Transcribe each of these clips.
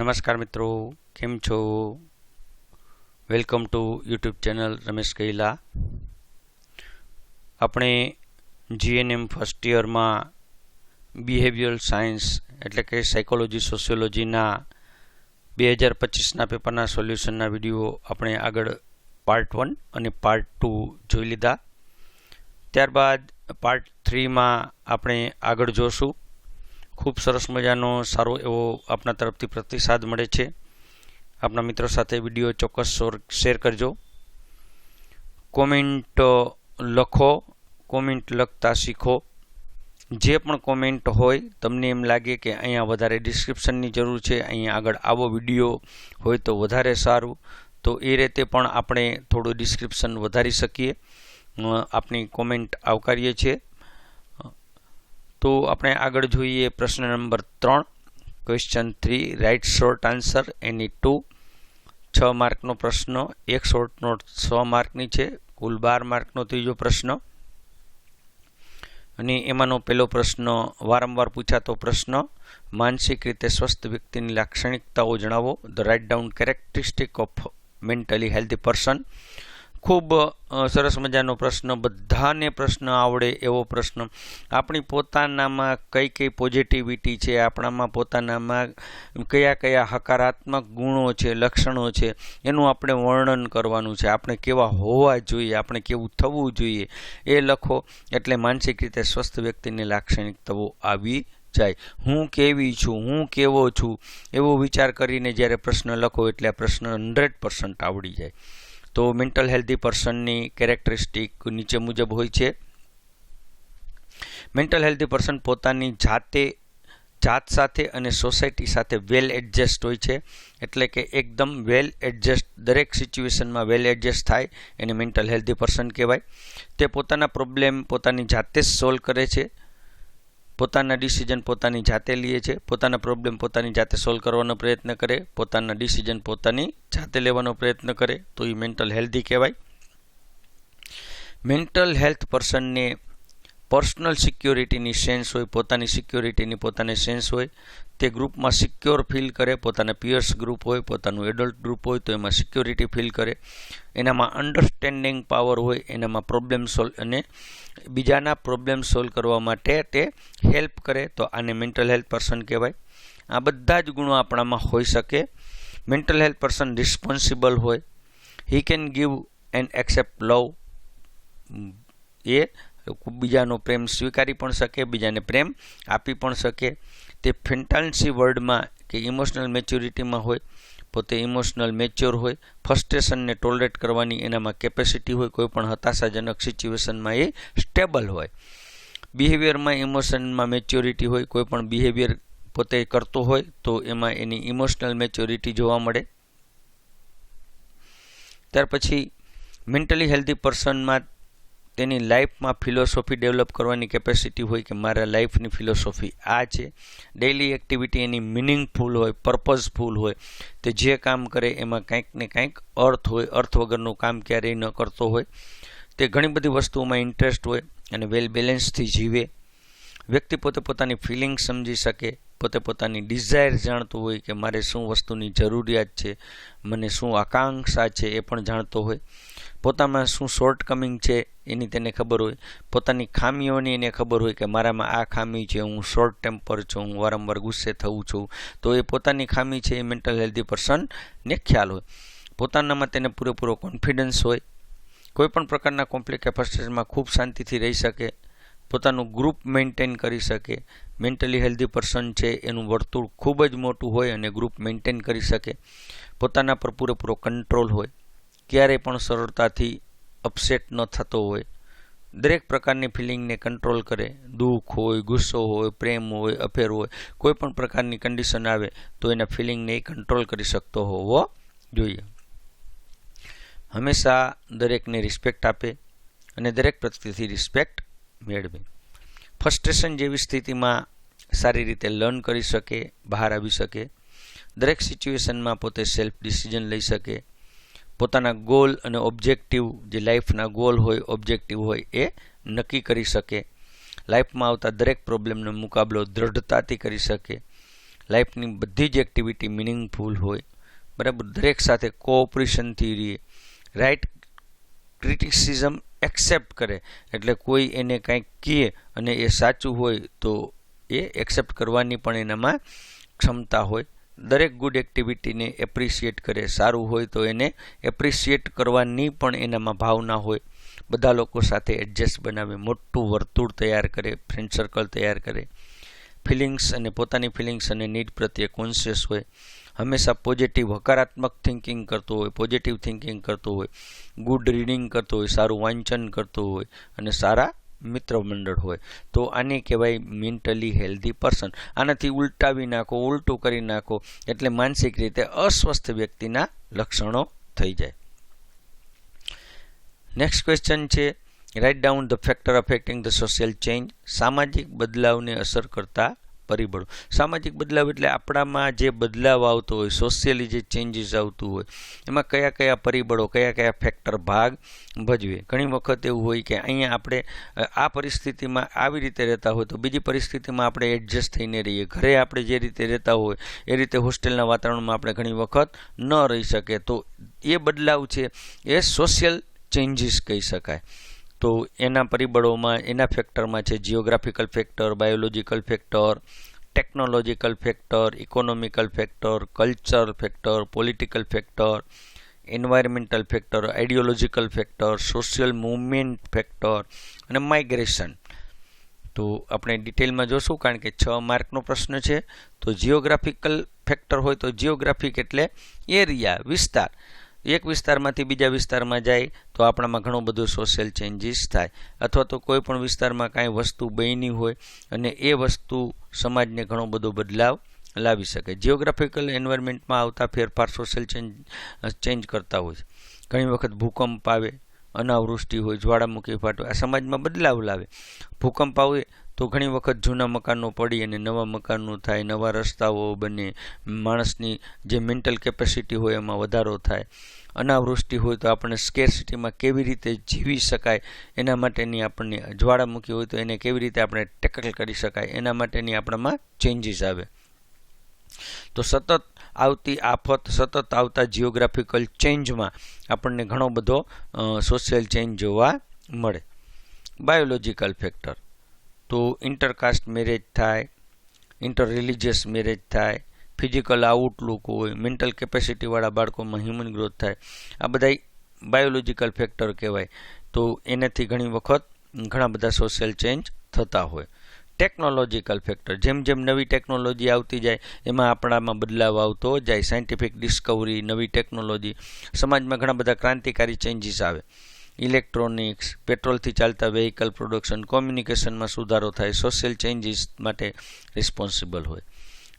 નમસ્કાર મિત્રો, કેમ છો? Welcome to YouTube channel Ramesh Kaila આપણે જીએનએમ ફર્સ્ટ યરમાં બિહેવિયરલ સાયન્સ એટલે કે સાયકોલોજી સોશિયોલોજીના બે હજાર પચીસના પેપરના સોલ્યુશનના વીડિયો આપણે આગળ પાર્ટ વન અને પાર્ટ ટુ જોઈ લીધા. ત્યારબાદ પાર્ટ થ્રીમાં આપણે આગળ જોશું. ખૂબ સરસ મજાનો સારો એવો આપણા તરફથી પ્રતિસાદ મળે છે. આપણા મિત્રો સાથે વીડિયો ચોક્કસ શેર કરજો. કોમેન્ટ લખો, કોમેન્ટ લખતા શીખો. જે પણ કોમેન્ટ હોય, તમને એમ લાગે કે અહીંયા વધારે ડિસ્ક્રિપ્શનની જરૂર છે, અહીંયા આગળ આવો વીડિયો હોય તો વધારે સારું, તો એ રીતે પણ આપણે થોડું ડિસ્ક્રિપ્શન વધારી શકીએ. આપની કોમેન્ટ આવકારીએ છીએ. તો આપણે આગળ જોઈએ પ્રશ્ન નંબર ત્રણ. Question three write short answer any two છ માર્કનો પ્રશ્ન, એક શોર્ટ નોટ છ માર્કની છે. કુલ બાર માર્કનો ત્રીજો પ્રશ્ન. અને એમાંનો પહેલો પ્રશ્ન, વારંવાર પૂછાતો પ્રશ્ન, માનસિક રીતે સ્વસ્થ વ્યક્તિની લાક્ષણિકતાઓ જણાવો. The write down characteristic of mentally healthy person ખૂબ સરસ મજાનો પ્રશ્ન, બધાને પ્રશ્ન આવડે એવો પ્રશ્ન. આપણી પોતાનામાં કઈ કઈ પોઝિટિવિટી છે, આપણામાં પોતાનામાં કયા કયા હકારાત્મક ગુણો છે, લક્ષણો છે, એનું આપણે વર્ણન કરવાનું છે. આપણે કેવા હોવા જોઈએ, આપણે કેવું થવું જોઈએ, એ લખો. એટલે માનસિક રીતે સ્વસ્થ વ્યક્તિની લાક્ષણિકતાઓ આવી જાય. હું કેવી છું, હું કેવો છું, એવો વિચાર કરીને જ્યારે પ્રશ્ન લખો એટલે આ પ્રશ્ન હંડ્રેડ આવડી જાય. તો મેન્ટલ હેલ્ધી પર્સનની કેરેક્ટરિસ્ટિક નીચે મુજબ હોય છે. મેન્ટલ હેલ્ધી પર્સન પોતાની જાતે, જાત સાથે અને સોસાયટી સાથે વેલ એડજસ્ટ હોય છે. એટલે કે એકદમ વેલ એડજસ્ટ દરેક સિચ્યુએશનમાં વેલ એડજસ્ટ થાય એને મેન્ટલ હેલ્ધી પર્સન કહેવાય. તે પોતાના પ્રોબ્લેમ પોતાની જાતે જ સોલ્વ કરે છે. પોતાના ડિસિઝન પોતાની જાતે લે છે, પોતાના પ્રોબ્લેમ પોતાની જાતે સોલ્વ કરવાનો પ્રયત્ન કરે, પોતાના ડિસિઝન પોતાની જાતે લેવાનો પ્રયત્ન કરે, તો એ મેન્ટલ હેલ્ધી કહેવાય. મેન્ટલ હેલ્થ પર્સનને પર્સનલ સિક્યોરિટીની સેન્સ હોય, પોતાની સિક્યોરિટીની પોતાને સેન્સ હોય, તે ગ્રુપમાં સિક્યોર ફીલ કરે, પોતાના પિયર્સ ગ્રુપ હોય, પોતાનું એડલ્ટ ગ્રુપ હોય, તો એમાં સિક્યોરિટી ફીલ કરે. એનામાં અન્ડરસ્ટેન્ડિંગ પાવર હોય, એનામાં પ્રોબ્લેમ સોલ્વ અને બીજાના પ્રોબ્લેમ સોલ્વ કરવા માટે તે હેલ્પ કરે, તો આને મેન્ટલ હેલ્થ પર્સન કહેવાય. આ બધા જ ગુણો આપણામાં હોઈ શકે. મેન્ટલ હેલ્થ પર્સન રિસ્પોન્સિબલ હોય. He can give and accept love. એ બીજાનો પ્રેમ સ્વીકારી પણ શકે, બીજાને પ્રેમ આપી પણ શકે. તે ફેન્ટાન્સી વર્ડમાં કે ઇમોશનલ મેચ્યોરિટીમાં હોય, પોતે ઇમોશનલ મેચ્યોર હોય, ફ્રસ્ટ્રેશનને ટોલરેટ કરવાની એનામાં કેપેસિટી હોય, કોઈ પણ હતાશાજનક સિચ્યુએશનમાં એ સ્ટેબલ હોય. બિહેવિયરમાં ઇમોશનમાં મેચ્યોરિટી હોય, કોઈ પણ બિહેવિયર પોતે કરતો હોય, તો એમાં એની ઇમોશનલ મેચ્યોરિટી જોવા મળે. ત્યાર પછી, મેન્ટલી હેલ્ધી પર્સનમાં તેની લાઈફમાં ફિલોસોફી ડેવલપ કરવાની કેપેસિટી હોય કે મારા લાઈફની ફિલોસોફી આ છે. ડેઇલી એક્ટિવિટી એની મિનિંગફુલ હોય પર્પઝફુલ હોય, તે જે કામ કરે એમાં કંઈક ને કંઈક અર્થ હોય, અર્થ વગરનું કામ ક્યારેય ન કરતો હોય. તે ઘણી બધી વસ્તુઓમાં ઇન્ટરેસ્ટ હોય અને વેલ બેલેન્સથી જીવે. વ્યક્તિ પોતે પોતાની ફિલિંગ સમજી શકે, પોતે પોતાની ડિઝાયર જાણતો હોય કે મારે શું વસ્તુની જરૂરિયાત છે, મને શું આકાંક્ષા છે એ પણ જાણતો હોય. પોતામાં શું શોર્ટકમિંગ છે એની તેને ખબર હોય. પોતાની ખામીઓની એને ખબર હોય કે મારામાં આ ખામી છે, હું શોર્ટ ટેમ્પર છું, હું વારંવાર ગુસ્સે થવું છું. તો એ પોતાની ખામી છે એ મેન્ટલ હેલ્ધી પર્સનને ખ્યાલ હોય. પોતાનામાં તેને પૂરેપૂરો કોન્ફિડન્સ હોય. કોઈપણ પ્રકારના કોમ્પ્લેક કેપેસિટીમાં ખૂબ શાંતિથી રહી શકે. પોતાનું ગ્રુપ મેન્ટેન કરી શકે. મેન્ટલી હેલ્ધી પર્સન છે, એનું વર્તુળ ખૂબ જ મોટું હોય અને ગ્રુપ મેન્ટેન કરી શકે. પોતાના પર પૂરેપૂરો કંટ્રોલ હોય. ક્યારેય પણ સરળતાથી અપસેટ ન થતો હોય. દરેક પ્રકારની ફિલિંગને કંટ્રોલ કરે. દુઃખ હોય, ગુસ્સો હોય, પ્રેમ હોય, અફેર હોય, કોઈ પણ પ્રકારની કન્ડિશન આવે તો એના ફિલિંગને એ કંટ્રોલ કરી શકતો હોવો જોઈએ. હંમેશા દરેકને રિસ્પેક્ટ આપે અને દરેક પ્રત્યેથી રિસ્પેક્ટ મેળવે. ફ્રસ્ટ્રેશન જેવી સ્થિતિમાં સારી રીતે લર્ન કરી શકે, બહાર આવી શકે. દરેક સિચ્યુએશનમાં પોતે સેલ્ફ ડિસિઝન લઈ શકે. પોતાના ગોલ અને ઓબ્જેક્ટિવ જે લાઈફના ગોલ હોય ઓબ્જેક્ટિવ હોય, એ નક્કી કરી શકે. લાઈફમાં આવતા દરેક પ્રોબ્લેમનો મુકાબલો દ્રઢતાથી કરી શકે. લાઈફની બધી જ એક્ટિવિટી મિનિંગફુલ હોય. બરાબર? દરેક સાથે કોઓપરેશનથી રહીએ. રાઈટ ક્રિટિસિઝમ એક્સેપ્ટ કરે. એટલે કોઈ એને કાંઈક કહે અને એ સાચું હોય, તો એ એક્સેપ્ટ કરવાની પણ એનામાં ક્ષમતા હોય. દરેક ગુડ એક્ટિવિટીને એપ્રિશિએટ કરે, સારું હોય તો એને એપ્રિશિએટ કરવાની પણ એનામાં ભાવના હોય. બધા લોકો સાથે એડજસ્ટ બનાવે, મોટું વર્તુળ તૈયાર કરે ફ્રેન્ડ સર્કલ તૈયાર કરે. ફિલિંગ્સ અને પોતાની ફિલિંગ્સ અને નીડ પ્રત્યે કોન્શિયસ હોય. હંમેશા પોઝિટિવ હકારાત્મક થિંકિંગ કરતો હોય પોઝિટિવ થિંકિંગ કરતો હોય. ગુડ રીડિંગ કરતો હોય, સારું વાંચન કરતો હોય અને સારા મિત્ર મંડળ હોય. તો આને કહેવાય મેન્ટલી હેલ્ધી પર્સન આનાથી ઉલટાવી નાખો, ઉલટું કરી નાખો, એટલે માનસિક રીતે અસ્વસ્થ વ્યક્તિના લક્ષણો થઈ જાય. નેક્સ્ટ ક્વેશ્ચન છે write down the factor affecting the social change સામાજિક બદલાવને અસર કરતા પરિબળો. સામાજિક બદલાવ એટલે આપણામાં જે બદલાવ આવતો હોય સોશિયલી જે ચેન્જીસ આવતું હોય, એમાં કયા કયા પરિબળો, કયા કયા ફેક્ટર ભાગ ભજવે. ઘણી વખત એવું હોય કે અહીંયા આપણે આ પરિસ્થિતિમાં આવી રીતે રહેતા હોય તો બીજી પરિસ્થિતિમાં આપણે એડજસ્ટ થઈને રહીએ. ઘરે આપણે જે રીતે રહેતા હોય, એ રીતે હોસ્ટેલના વાતાવરણમાં આપણે ઘણી વખત ન રહી શકે તો એ બદલાવ છે એ સોશિયલ ચેન્જીસ કહી શકાય. તો એના પરિબળોમાં, એના ફેક્ટરમાં છે geographical factor biological factor technological factor economical factor culture factor political factor environmental factor ideological factor social movement factor અને માઇગ્રેશન તો આપણે ડિટેલમાં જોશું કારણ કે છ માર્કનો પ્રશ્ન છે. તો જિયોગ્રાફિકલ ફેક્ટર હોય તો જિયોગ્રાફિક એટલે એરિયા વિસ્તાર. એક વિસ્તારમાંથી બીજા વિસ્તારમાં જાય તો આપણામાં ઘણું બધું સોશિયલ ચેન્જીસ થાય. અથવા તો કોઈ પણ વિસ્તારમાં કાંઈ વસ્તુ બની હોય અને એ વસ્તુ સમાજને ઘણો બધો બદલાવ લાવી શકે. જિયોગ્રાફિકલ એન્વાયરમેન્ટમાં આવતા ફેરફાર સોશિયલ ચેન્જ ચેન્જ કરતા હોય છે. ઘણી વખત ભૂકંપ આવે, અનાવૃષ્ટિ હોય, જ્વાળામુખી ફાટો, આ સમાજમાં બદલાવ લાવે. ભૂકંપ આવે તો ઘણી વખત જૂના મકાનો પડી અને નવા મકાનો થાય, નવા રસ્તાઓ બને, માણસની જે મેન્ટલ કેપેસિટી હોય એમાં વધારો થાય. અનાવૃષ્ટિ હોય તો આપણે સ્કેરસિટીમાં કેવી રીતે જીવી શકાય, એના માટેની આપણને જ્વાળામુખી હોય તો એને કેવી રીતે આપણે ટેકલ કરી શકાય, એના માટેની આપણામાં ચેન્જીસ આવે. તો સતત આવતી આફત, સતત આવતા જિયોગ્રાફિકલ ચેન્જમાં આપણને ઘણો બધો સોશિયલ ચેન્જ જોવા મળે. બાયોલોજીકલ ફેક્ટર તો ઇન્ટરકાસ્ટ મેરેજ થાય ઇન્ટર રિલિજિયસ મેરેજ થાય ફિઝિકલ આઉટલુક હોય મેન્ટલ કેપેસિટીવાળા બાળકોમાં હ્યુમન ગ્રોથ થાય, આ બધા બાયોલોજીકલ ફેક્ટર કહેવાય. તો એનાથી ઘણી વખત ઘણા બધા સોશિયલ ચેન્જ થતા હોય. ટેકનોલોજીકલ ફેક્ટર જેમ જેમ નવી ટેકનોલોજી આવતી જાય, એમાં આપણામાં બદલાવ આવતો જાય. સાયન્ટિફિક ડિસ્કવરી નવી ટેકનોલોજી સમાજમાં ઘણા બધા ક્રાંતિકારી ચેન્જીસ આવે. ઇલેક્ટ્રોનિક્સ, પેટ્રોલથી ચાલતા વેહિકલ પ્રોડક્શન કોમ્યુનિકેશનમાં સુધારો થાય સોશિયલ ચેન્જીસ માટે રિસ્પોન્સિબલ હોય.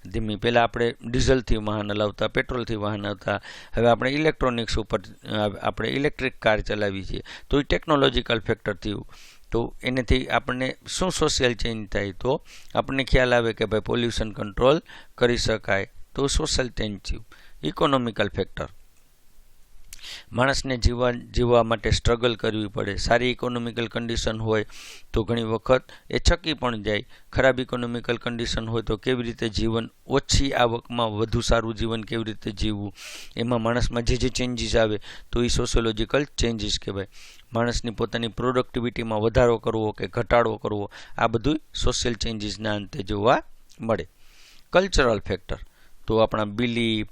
ધીમી, પહેલાં આપણે ડીઝલથી વાહન હલાવતા, પેટ્રોલથી વાહન આવતા હવે આપણે ઇલેક્ટ્રોનિક્સ ઉપર આપણે ઇલેક્ટ્રિક કાર ચલાવી છીએ. તો એ ટેકનોલોજીકલ ફેક્ટર થયું તો એનાથી આપણને શું સોશિયલ ચેન્જ થાય તો આપણને ખ્યાલ આવે કે ભાઈ પોલ્યુશન કંટ્રોલ કરી શકાય. તો સોશિયલ ચેન્જ થયું. ઇકોનોમિકલ ફેક્ટર માણસને જીવવા જીવવા માટે સ્ટ્રગલ કરવી પડે. સારી ઇકોનોમિકલ કન્ડિશન હોય તો ઘણી વખત એ છકી પણ જાય. ખરાબ ઇકોનોમિકલ કન્ડિશન હોય તો કેવી રીતે જીવન? ઓછી આવકમાં વધુ સારું જીવન કેવી રીતે જીવવું? એમાં માણસમાં જે જે ચેન્જીસ આવે તો એ સોશિયોલોજીકલ ચેન્જીસ કહેવાય. માણસની પોતાની પ્રોડક્ટિવિટીમાં વધારો કરવો કે ઘટાડો કરવો, આ બધું સોશિયલ ચેન્જીસના અંતે જોવા મળે. કલ્ચરલ ફેક્ટર તો આપણા બિલીફ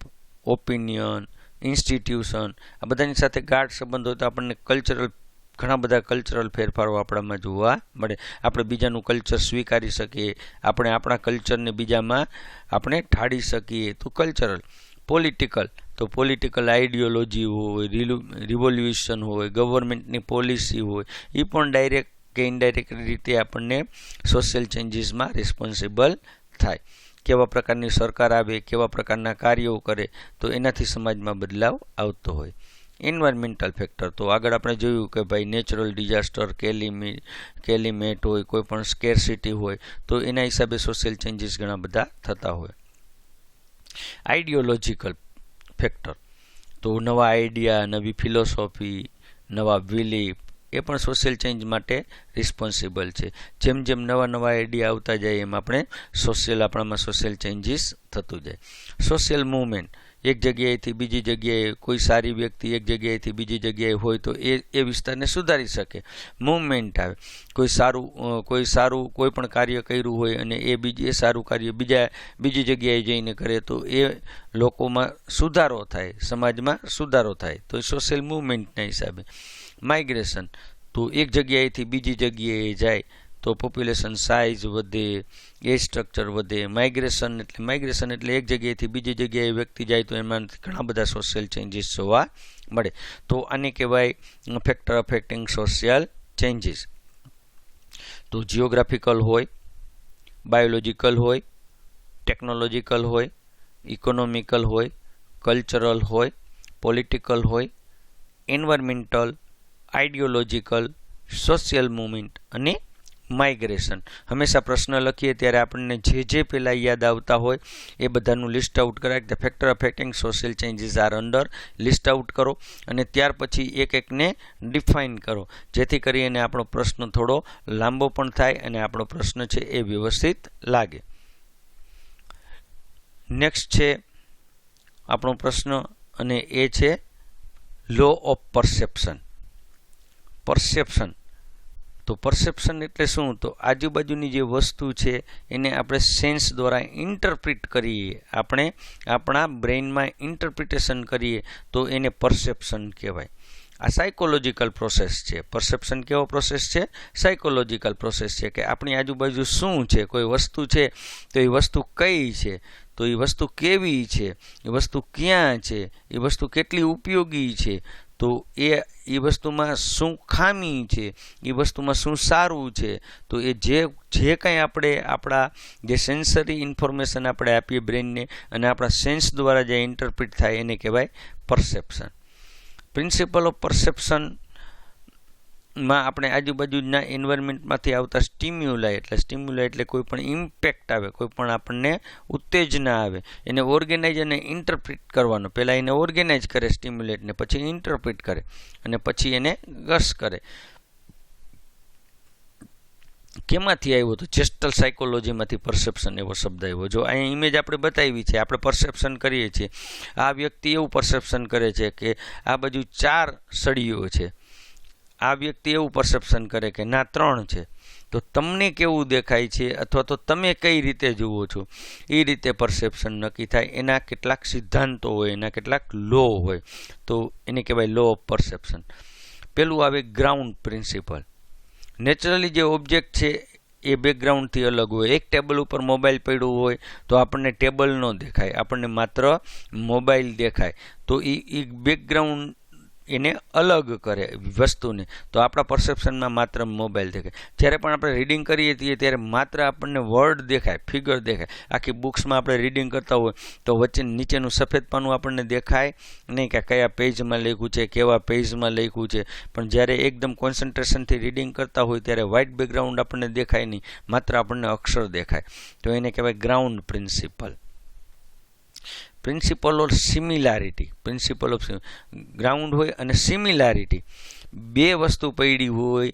ઓપિનિયન ઇન્સ્ટિટ્યુશન આ બધાની સાથે ગાઢ સંબંધ તો આપણને કલ્ચરલ ઘણા બધા કલ્ચરલ ફેરફારો આપણામાં જોવા મળે. આપણે બીજાનું કલ્ચર સ્વીકારી શકીએ. આપણે આપણા કલ્ચરને બીજામાં આપણે ઠાળી શકીએ. તો કલ્ચરલ પોલિટિકલ તો પોલિટિકલ આઈડિયોલોજી હોય રિવોલ્યુશન હોય ગવર્મેન્ટની પોલિસી હોય એ પણ ડાયરેક્ટ કે ઇનડાયરેક્ટ રીતે આપણને સોશિયલ ચેન્જીસમાં રિસ્પોન્સિબલ થાય. કેવા પ્રકારની સરકાર આવે, કેવા પ્રકારના કાર્યો કરે, તો એનાથી સમાજમાં બદલાવ આવતો હોય. એન્વાયરમેન્ટલ ફેક્ટર તો આગળ આપણે જોયું કે ભાઈ નેચરલ ડિઝાસ્ટર કેલિમી કેલિમેટ હોય, કોઈ પણ સ્કેરસિટી હોય, તો એના હિસાબે સોશિયલ ચેન્જીસ ઘણા બધા થતા હોય. આઈડિયોલોજીકલ ફેક્ટર તો નવા આઈડિયા નવી ફિલોસોફી નવા બિલીફ એ પણ સોશિયલ ચેન્જ માટે રિસ્પોન્સિબલ છે. જેમ જેમ નવા નવા આઈડિયા આવતા જાય એમ આપણે સોશિયલ આપણામાં સોશિયલ ચેન્જીસ થતું જાય. સોશિયલ મૂવમેન્ટ એક જગ્યાએથી બીજી જગ્યાએ કોઈ સારી વ્યક્તિ એક જગ્યાએથી બીજી જગ્યાએ હોય તો એ એ વિસ્તારને સુધારી શકે. મૂવમેન્ટ આવે. કોઈ સારું કોઈ સારું કોઈ પણ કાર્ય કર્યું હોય અને એ બીજી, એ સારું કાર્ય બીજા, બીજી જગ્યાએ જઈને કરે તો એ લોકોમાં સુધારો થાય, સમાજમાં સુધારો થાય. તો સોશિયલ મૂવમેન્ટના હિસાબે. માઇગ્રેશન તો એક જગ્યાએથી બીજી જગ્યાએ જાય તો પોપ્યુલેશન સાઇઝ વધે એ સ્ટ્રક્ચર વધે માઇગ્રેશન એટલે માઇગ્રેશન એટલે એક જગ્યાએથી બીજી જગ્યાએ વ્યક્તિ જાય તો એમાંથી ઘણા બધા સોશિયલ ચેન્જીસ જોવા મળે. તો આને કહેવાય ફેક્ટર અફેક્ટિંગ સોશિયલ ચેન્જીસ તો જિયોગ્રાફિકલ હોય બાયોલોજિકલ હોય ટેકનોલોજીકલ હોય ઇકોનોમિકલ હોય કલ્ચરલ હોય પોલિટિકલ હોય એન્વાયરમેન્ટલ આઈડિયોલોજીકલ સોશિયલ મુવમેન્ટ અને માઇગ્રેશન હંમેશા પ્રશ્ન લખીએ ત્યારે આપણને જે જે પહેલાં યાદ આવતા હોય એ બધાનું લિસ્ટ આઉટ કરાય. The factor affecting social changes are under list out કરો અને ત્યાર પછી એક એકને ડિફાઇન કરો. જેથી કરીને આપણો પ્રશ્ન થોડો લાંબો પણ થાય અને આપણો પ્રશ્ન છે એ વ્યવસ્થિત લાગે. નેક્સ્ટ છે આપણો પ્રશ્ન અને એ છે લો ઓફ પરસેપ્શન પરસેપ્શન તો પરસેપ્શન એટલે શું? તો આજુબાજુની જે વસ્તુ છે, એને આપણે સેન્સ દ્વારા ઇન્ટરપ્રિટ કરીએ. આપણે આપણા બ્રેઇનમાં ઇન્ટરપ્રિટેશન કરીએ, તો એને પરસેપ્શન કહેવાય. આ સાયકોલોજીકલ પ્રોસેસ છે. પરસેપ્શન કેવો પ્રોસેસ છે? સાયકોલોજીકલ પ્રોસેસ છે કે આપણી આજુબાજુ શું છે? કોઈ વસ્તુ છે? તો એ વસ્તુ કઈ છે? તો એ વસ્તુ કેવી છે? એ વસ્તુ ક્યાં છે? એ વસ્તુ કેટલી ઉપયોગી છે? તો એ એ વસ્તુમાં શું ખામી છે? એ વસ્તુમાં શું સારું છે? તો એ જે જે કંઈ આપણે આપણા જે સેન્સરી ઇન્ફોર્મેશન આપણે આપીએ બ્રેનને અને આપણા સેન્સ દ્વારા જે ઇન્ટરપ્રિટ થાય એને કહેવાય પરસેપ્શન પ્રિન્સિપલ ઓફ પરસેપ્શન માં આપણે આજુબાજુના એન્વાયરમેન્ટમાંથી આવતા સ્ટિમ્યુલાય એટલે સ્ટિમ્યુલાય એટલે કોઈ પણ ઇમ્પેક્ટ આવે, કોઈ પણ આપણને ઉત્તેજના આવે, એને ઓર્ગેનાઇઝ અને ઇન્ટરપ્રિટ કરવાનો. પહેલાં એને ઓર્ગેનાઇઝ કરે સ્ટિમ્યુલેટને પછી ઇન્ટરપ્રિટ કરે, અને પછી એને ગસ કરે. કેમાંથી આવ્યો તો ચેસ્ટલ સાયકોલોજીમાંથી પરસેપ્શન એવો શબ્દ આવ્યો. જો અહીંયા ઇમેજ આપણે બતાવી છે, આપણે પરસેપ્શન કરીએ છીએ. આ વ્યક્તિ એવું પરસેપ્શન કરે છે કે આ બાજુ ચાર સળીઓ છે. આ વ્યક્તિ એવું પરસેપ્શન કરે કે ના, ત્રણ છે. તો તમને કેવું દેખાય છે અથવા તો તમે કઈ રીતે જુઓ છો? એ રીતે પરસેપ્શન નક્કી થાય. એના કેટલાક સિદ્ધાંતો હોય, એના કેટલાક લો હોય. તો એને કહેવાય લો ઓફ પરસેપ્શન પેલું આવે ગ્રાઉન્ડ પ્રિન્સિપલ નેચરલી જે ઓબ્જેક્ટ છે, એ બેકગ્રાઉન્ડથી અલગ હોય. એક ટેબલ ઉપર મોબાઈલ પડ્યું હોય, તો આપણને ટેબલ ન દેખાય. આપણને માત્ર મોબાઈલ દેખાય. તો એ એ બેકગ્રાઉન્ડ એને અલગ કરે વસ્તુને. તો આપણા પરસેપ્શનમાં માત્ર મોબાઈલ દેખાય. જ્યારે પણ આપણે રીડિંગ કરીએ છીએ, ત્યારે માત્ર આપણને વર્ડ દેખાય ફિગર દેખાય. આખી બુક્સમાં આપણે રીડિંગ કરતા હોય, તો વચ્ચે નીચેનું સફેદ પાનું આપણને દેખાય. નહીં કે કયા પેજમાં લખ્યું છે, કેવા પેજમાં લખ્યું છે. પણ જ્યારે એકદમ કોન્સન્ટ્રેશનથી રીડિંગ કરતા હોય, ત્યારે વ્હાઇટ બેકગ્રાઉન્ડ આપણને દેખાય નહીં. માત્ર આપણને અક્ષર દેખાય. તો એને કહેવાય ground principle principle of similarity principle of ground હોય અને સિમિલારિટી બે વસ્તુ પડી હોય,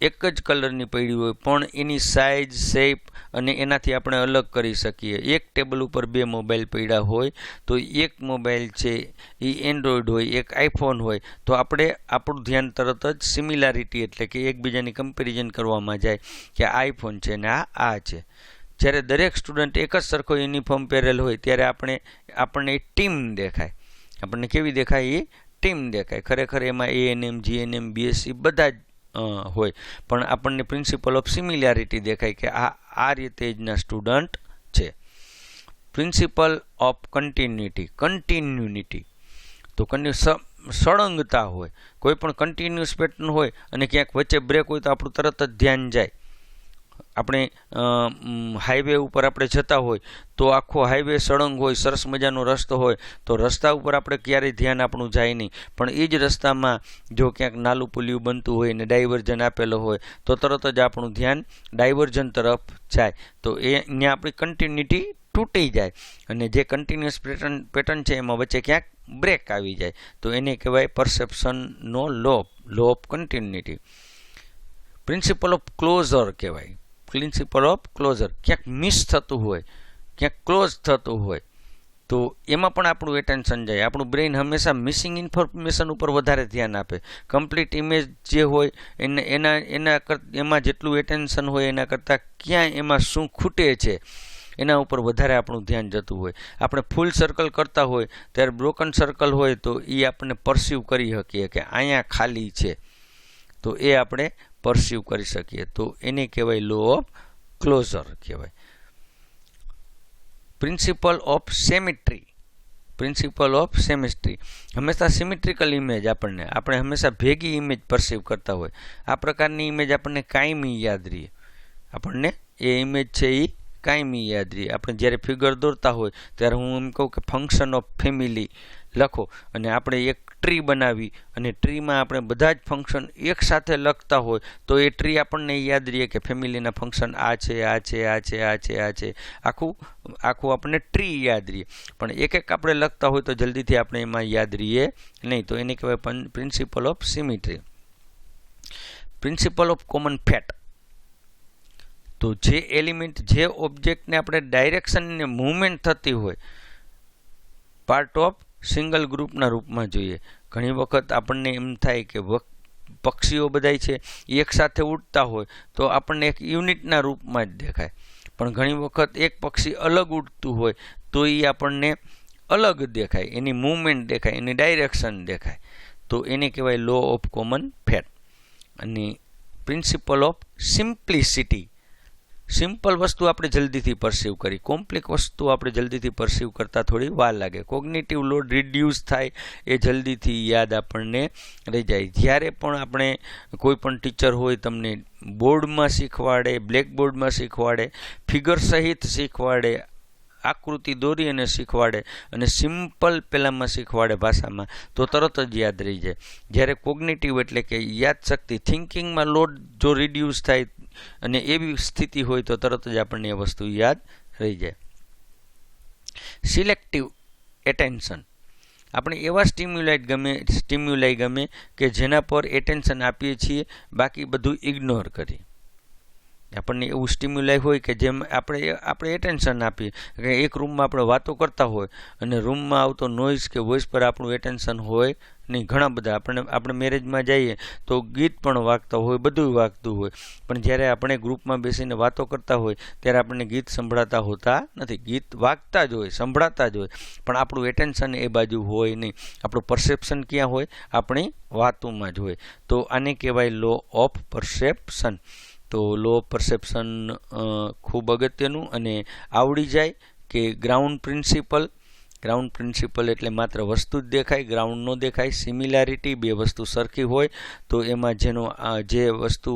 એક જ કલરની પડી હોય, પણ એની સાઇઝ શેપ અને એનાથી આપણે અલગ કરી શકીએ. એક ટેબલ ઉપર બે મોબાઈલ પડ્યા હોય, તો એક મોબાઈલ છે એ એન્ડ્રોઈડ હોય, એક આઈફોન હોય, તો આપણે આપણું ધ્યાન તરત જ સિમિલારિટી એટલે કે એકબીજાની કમ્પેરિઝન કરવામાં જાય કે આઈફોન છે ને આ આ છે. જ્યારે દરેક સ્ટુડન્ટ એક જ સરખો યુનિફોર્મ પહેરેલ હોય ત્યારે આપણે, આપણને ટીમ દેખાય. આપણને કેવી દેખાય? એ ટીમ દેખાય. ખરેખર એમાં એએનએમ જીએનએમ બીએસસી બધા જ હોય. પણ આપણને પ્રિન્સિપલ ઓફ સિમિલારિટી દેખાય કે આ આ રીતે જના સ્ટુડન્ટ છે. પ્રિન્સિપલ ઓફ કન્ટિન્યુટી કન્ટિન્યુનિટી તો કન્યુ સળંગતા હોય. કોઈ પણ કન્ટિન્યુઅસ પેટર્ન હોય અને ક્યાંક વચ્ચે બ્રેક હોય તો આપણું તરત જ ધ્યાન જાય. આપણે હાઈવે ઉપર આપણે જતા હોય, તો આખો હાઈવે સળંગ હોય, સરસ મજાનો રસ્તો હોય, તો રસ્તા ઉપર આપણે ક્યારેય ધ્યાન આપણું જાય નહીં. પણ એ જ રસ્તામાં જો ક્યાંક નાલું પુલિયું બનતું હોય ને ડાયવર્ઝન આપેલો હોય, તો તરત જ આપણું ધ્યાન ડાયવર્ઝન તરફ જાય. તો એ અહીંયા આપણી કન્ટિન્યુટી તૂટી જાય. અને જે કન્ટિન્યુઅસ પેટર્ન પેટર્ન છે, એમાં વચ્ચે ક્યાંક બ્રેક આવી જાય. તો એને કહેવાય પરસેપ્શનનો law law of continuity principle of closure કહેવાય. પ્રિન્સિપલ ઓફ ક્લોઝર ક્યાંક મિસ થતું હોય, ક્યાંક ક્લોઝ થતું હોય, તો એમાં પણ આપણું એટેન્શન જાય. આપણું બ્રેઇન હંમેશા મિસિંગ ઇન્ફોર્મેશન ઉપર વધારે ધ્યાન આપે. કમ્પ્લીટ ઇમેજ જે હોય, એને, એના એના એમાં જેટલું એટેન્શન હોય, એના કરતાં ક્યાં એમાં શું ખૂટે છે, એના ઉપર વધારે આપણું ધ્યાન જતું હોય. આપણે ફૂલ સર્કલ કરતા હોય, ત્યારે બ્રોકન સર્કલ હોય, તો એ આપણને પરસીવ કરી શકીએ કે અહીંયા ખાલી છે. તો એ આપણે પરસીવ કરી શકીએ. તો એને કહેવાય લો ઓફ ક્લોઝર કહેવાય. Principle of symmetry principle of symmetry હંમેશા સિમેટ્રિકલ ઇમેજ આપણને, આપણે હંમેશા ભેગી ઇમેજ પરસીવ કરતા હોય. આ પ્રકારની ઇમેજ આપણને કાયમી યાદ રહીએ આપણને એ ઇમેજ છે એ કાયમી યાદ રહીએ આપણે જ્યારે ફિગર દોરતા હોય, ત્યારે હું એમ કહું કે ફંક્શન ઓફ ફેમિલી લખો. અને આપણે એક ટ્રી બનાવી અને ટ્રીમાં આપણે બધા જ ફંક્શન એકસાથે લખતા હોય તો એ ટ્રી આપણને યાદ રહીએ કે ફેમિલીના ફંક્શન આ છે આ છે આ છે આ છે આ છે. આખું આખું આપણને ટ્રી યાદ રહીએ પણ એક એક આપણે લખતા હોય તો જલ્દીથી આપણે એમાં યાદ રહીએ નહીં તો એને કહેવાય principle of symmetry principle of common fate તો જે એલિમેન્ટ જે ઓબ્જેક્ટને આપણે ડાયરેક્શનને મૂવમેન્ટ થતી હોય પાર્ટ ઓફ સિંગલ ગ્રુપના રૂપમાં જોઈએ. ઘણી વખત આપણને એમ થાય કે પક્ષીઓ બધાય છે એક સાથે ઉડતા હોય, તો આપણને એક યુનિટના રૂપમાં જ દેખાય. પણ ઘણી વખત એક પક્ષી અલગ ઉડતું હોય, તો એ આપણને અલગ દેખાય. એની મૂવમેન્ટ દેખાય, એની ડાયરેક્શન દેખાય. તો એને કહેવાય લો ઓફ કોમન ફેટ અને પ્રિન્સિપલ ઓફ સિમ્પ્લિસિટી સિમ્પલ વસ્તુ આપણે જલ્દીથી પરસીવ કરી. કોમ્પ્લેક વસ્તુ આપણે જલ્દીથી પરસીવ કરતાં થોડી વાર લાગે. કોગ્નેટિવ લોડ રિડ્યુસ થાય એ જલ્દીથી યાદ આપણને રહી જાય. જ્યારે પણ આપણે કોઈ પણ ટીચર હોય તમને બોર્ડમાં શીખવાડે, બ્લેકબોર્ડમાં શીખવાડે, ફિગર સહિત શીખવાડે, આકૃતિ દોરી અને શીખવાડે અને સિમ્પલ પહેલાંમાં શીખવાડે ભાષામાં, તો તરત જ યાદ રહી જાય. જ્યારે કોગ્નેટિવ એટલે કે યાદશક્તિ, થિંકિંગમાં લોડ જો રિડ્યુસ થાય અને એવી સ્થિતિ હોય તો તરત જ આપણને એ વસ્તુ યાદ રહી જાય. સિલેક્ટિવ એટેન્શન આપણે એવા સ્ટિમ્યુલાઇટ ગમે સ્ટિમ્યુલાઈ ગમે કે જેના પર એટેન્શન આપીએ છીએ, બાકી બધું ઇગ્નોર કરીએ. આપણને એવું સ્ટિમ્યુલાઈ હોય કે જેમ આપણે આપણે એટેન્શન આપીએ. કે એક રૂમમાં આપણે વાતો કરતા હોય અને રૂમમાં આવતો નોઇઝ કે વોઇસ પર આપણું એટેન્શન હોય નહીં. ઘણા બધા આપણે આપણે મેરેજમાં જઈએ તો ગીત પણ વાગતા હોય બધું વાગતું હોય. પણ જ્યારે આપણે ગ્રુપમાં બેસીને વાતો કરતા હોય, ત્યારે આપણને ગીત સંભળાતા હોતા નથી. ગીત વાગતા જ હોય, સંભળાતા જ હોય. પણ આપણું એટેન્શન એ બાજુ હોય નહીં. આપણું પરસેપ્શન ક્યાં હોય? આપણી વાતોમાં જ હોય. તો આને કહેવાય લો ઓફ પરસેપ્શન તો લો પરસેપ્શન ખૂબ અગત્યનું અને આવડી જાય કે ગ્રાઉન્ડ પ્રિન્સિપલ ગ્રાઉન્ડ પ્રિન્સિપલ એટલે માત્ર વસ્તુ જ દેખાય ગ્રાઉન્ડ ન દેખાય સિમિલારિટી બે વસ્તુ સરખી હોય, તો એમાં જેનો જે વસ્તુ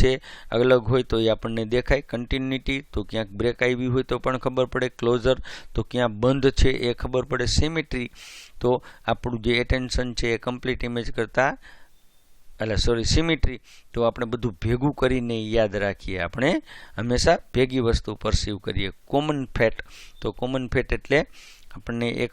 છે અલગ હોય તો એ આપણને દેખાય. કન્ટિન્યુટી તો ક્યાંક બ્રેક આવી હોય તો પણ ખબર પડે. ક્લોઝર તો ક્યાં બંધ છે એ ખબર પડે. સિમિટ્રી તો આપણું જે એટેન્શન છે એ કમ્પ્લીટ ઇમેજ કરતાં એટલે સોરી સિમિટ્રી તો આપણે બધું ભેગું કરીને યાદ રાખીએ આપણે. હંમેશા ભેગી વસ્તુ પરસીવ કરીએ. કોમન ફેટ તો કોમન ફેટ એટલે આપણને એક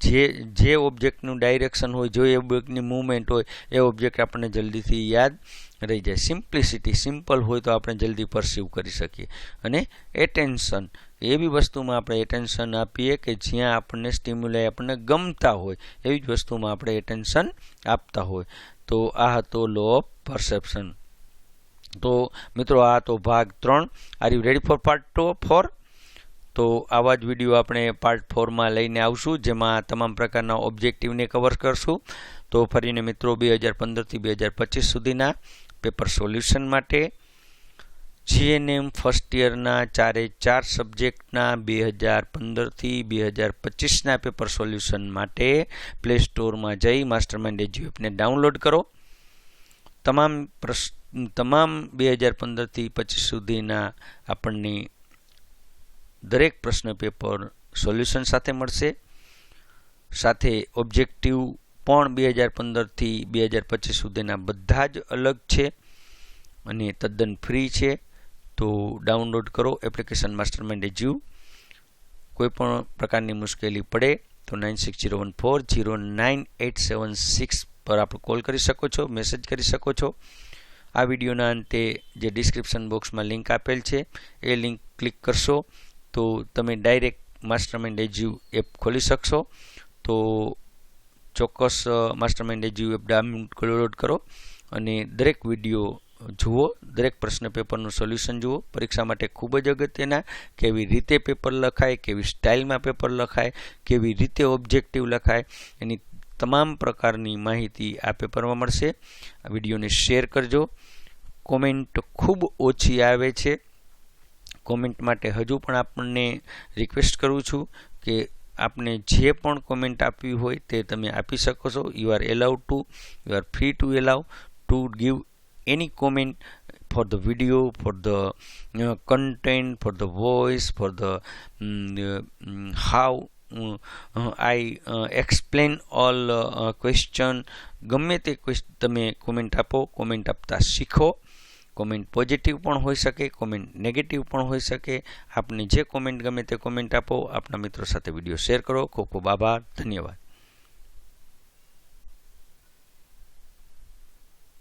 જે જે ઓબ્જેક્ટનું ડાયરેક્શન હોય, જો ઓબ્જેક્ટની મૂવમેન્ટ હોય, એ ઓબ્જેક્ટ આપણને જલ્દીથી યાદ રહી જાય. સિમ્પ્લિસિટી સિમ્પલ હોય તો આપણે જલ્દી પરસીવ કરી શકીએ. અને એટેન્શન એવી વસ્તુમાં આપણે એટેન્શન આપીએ કે જ્યાં આપણને સ્ટિમ્યુલાઈ આપણને ગમતા હોય, એવી જ વસ્તુમાં આપણે એટેન્શન આપતા હોય. તો આ હતો લો ઓફ પરસેપ્શન તો મિત્રો, આ તો ભાગ ત્રણ. Are you ready for part two for તો આવા જ વીડિયો આપણે પાર્ટ ફોરમાં લઈને આવશું, જેમાં તમામ પ્રકારના ઓબ્જેક્ટિવને કવર કરશું. તો ફરીને મિત્રો, બે હજાર પંદરથી બે હજાર પચીસ સુધીના પેપર સોલ્યુશન માટે જીએનએમ ફર્સ્ટ યરના ચારે ચાર સબ્જેક્ટના બે હજાર પંદરથી બે હજાર પચીસના પેપર સોલ્યુશન માટે પ્લે સ્ટોરમાં જઈ માસ્ટર માઇન્ડ એજ્યુ એપને ડાઉનલોડ કરો. તમામ પ્રશ્ન તમામ બે હજાર પંદરથી પચીસ સુધીના આપણને દરેક પ્રશ્ન પેપર સોલ્યુશન સાથે મળશે. સાથે ઓબ્જેક્ટિવ પણ બે હજાર પંદરથી બે હજાર પચીસ સુધીના બધા જ અલગ છે અને તદ્દન ફ્રી છે. તો ડાઉનલોડ કરો એપ્લિકેશન માસ્ટર માઇન્ડ એજ્યુ કોઈ પણ પ્રકારની મુશ્કેલી પડે તો nine six zero one four zero nine eight seven six પર આપણે કોલ કરી શકો છો, મેસેજ કરી શકો છો. આ વિડીયોના અંતે જે ડિસ્ક્રિપ્શન બોક્સમાં લિંક આપેલ છે, એ લિંક ક્લિક કરશો તો તમે ડાયરેક્ટ માસ્ટરમાઇન્ડ એજ્યુ એપ ખોલી શકશો. તો ચોક્કસ માસ્ટરમાઇન્ડ એજ્યુ એપ ડાઉનલોડ કરો અને દરેક વીડિયો જુઓ, દરેક પ્રશ્ન પેપરનું સોલ્યુશન જુઓ. પરીક્ષા માટે ખૂબ જ અગત્યના, કેવી રીતે પેપર લખાય, કેવી સ્ટાઇલમાં પેપર લખાય, કેવી રીતે ઓબ્જેક્ટિવ લખાય, એની તમામ પ્રકારની માહિતી આ પેપરમાં મળશે. આ વિડીયોને શેર કરજો. કોમેન્ટ ખૂબ ઓછી આવે છે. કોમેન્ટ માટે હજુ પણ આપણને રિક્વેસ્ટ કરું છું કે આપને જે પણ કોમેન્ટ આપવી હોય તે તમે આપી શકો છો. You are allowed to, you are free to allow, to give any comment for the video for the you know, content for the voice for the um, uh, um, how uh, uh, I uh, explain all uh, uh, question. ગમે તે question તમે comment આપો comment આપતા શીખો. Comment positive પણ હોઈ શકે comment negative પણ હોઈ શકે. આપને જે કોમેન્ટ ગમે તે કોમેન્ટ આપો આપના મિત્રો સાથે વીડિયો શેર કરો. ખૂબ ખૂબ આભાર. ધન્યવાદ.